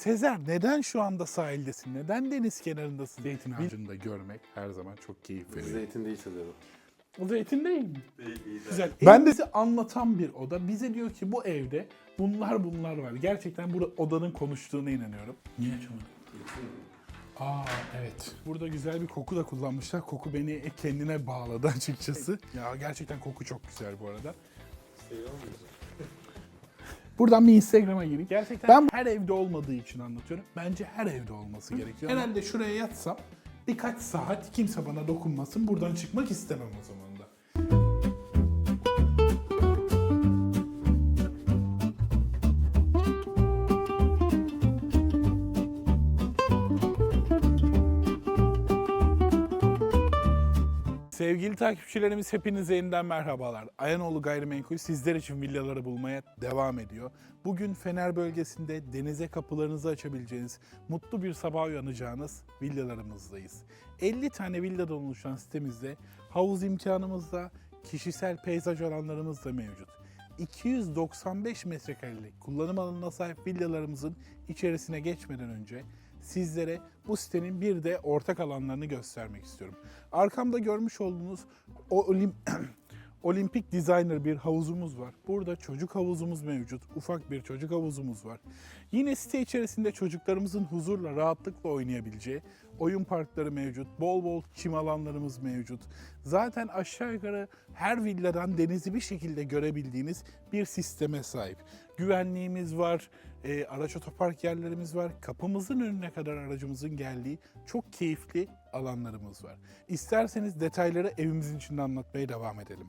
Sezer neden şu anda sahildesin? Neden deniz kenarındasın? Zeytin ağacını da görmek her zaman çok keyif veriyor. Zeytin değil sanırım. O zeytin değil mi? Değil, Güzel. Ben de bize anlatan bir oda. Bize diyor ki bu evde bunlar bunlar var. Gerçekten burada odanın konuştuğuna inanıyorum. Niye açamadım? Aa evet. Burada güzel bir koku da kullanmışlar. Koku beni kendine bağladı açıkçası. Ya gerçekten koku çok güzel bu arada. Şey olmayacak. Buradan bir Instagram'a gireyim. Gerçekten ben her evde olmadığı için anlatıyorum. Bence her evde olması gerekiyor. Herhalde şuraya yatsam birkaç saat kimse bana dokunmasın. Buradan çıkmak istemem o zaman Sevgili takipçilerimiz hepinize yeniden merhabalar. Ayanoğlu Gayrimenkul sizler için villaları bulmaya devam ediyor. Bugün Fener bölgesinde denize kapılarınızı açabileceğiniz, mutlu bir sabah uyanacağınız villalarımızdayız. 50 tane villadan oluşan sitemizde havuz imkanımız da, kişisel peyzaj alanlarımız da mevcut. 295 metrekarelik kullanım alanına sahip villalarımızın içerisine geçmeden önce sizlere bu sitenin bir de ortak alanlarını göstermek istiyorum. Arkamda görmüş olduğunuz o olim Olimpik Designer bir havuzumuz var. Burada çocuk havuzumuz mevcut. Ufak bir çocuk havuzumuz var. Yine site içerisinde çocuklarımızın huzurla, rahatlıkla oynayabileceği oyun parkları mevcut. Bol bol çim alanlarımız mevcut. Zaten aşağı yukarı her villadan denizi bir şekilde görebildiğiniz bir sisteme sahip. Güvenliğimiz var, e, araç otopark yerlerimiz var. Kapımızın önüne kadar aracımızın geldiği çok keyifli alanlarımız var. İsterseniz detayları evimizin içinde anlatmaya devam edelim.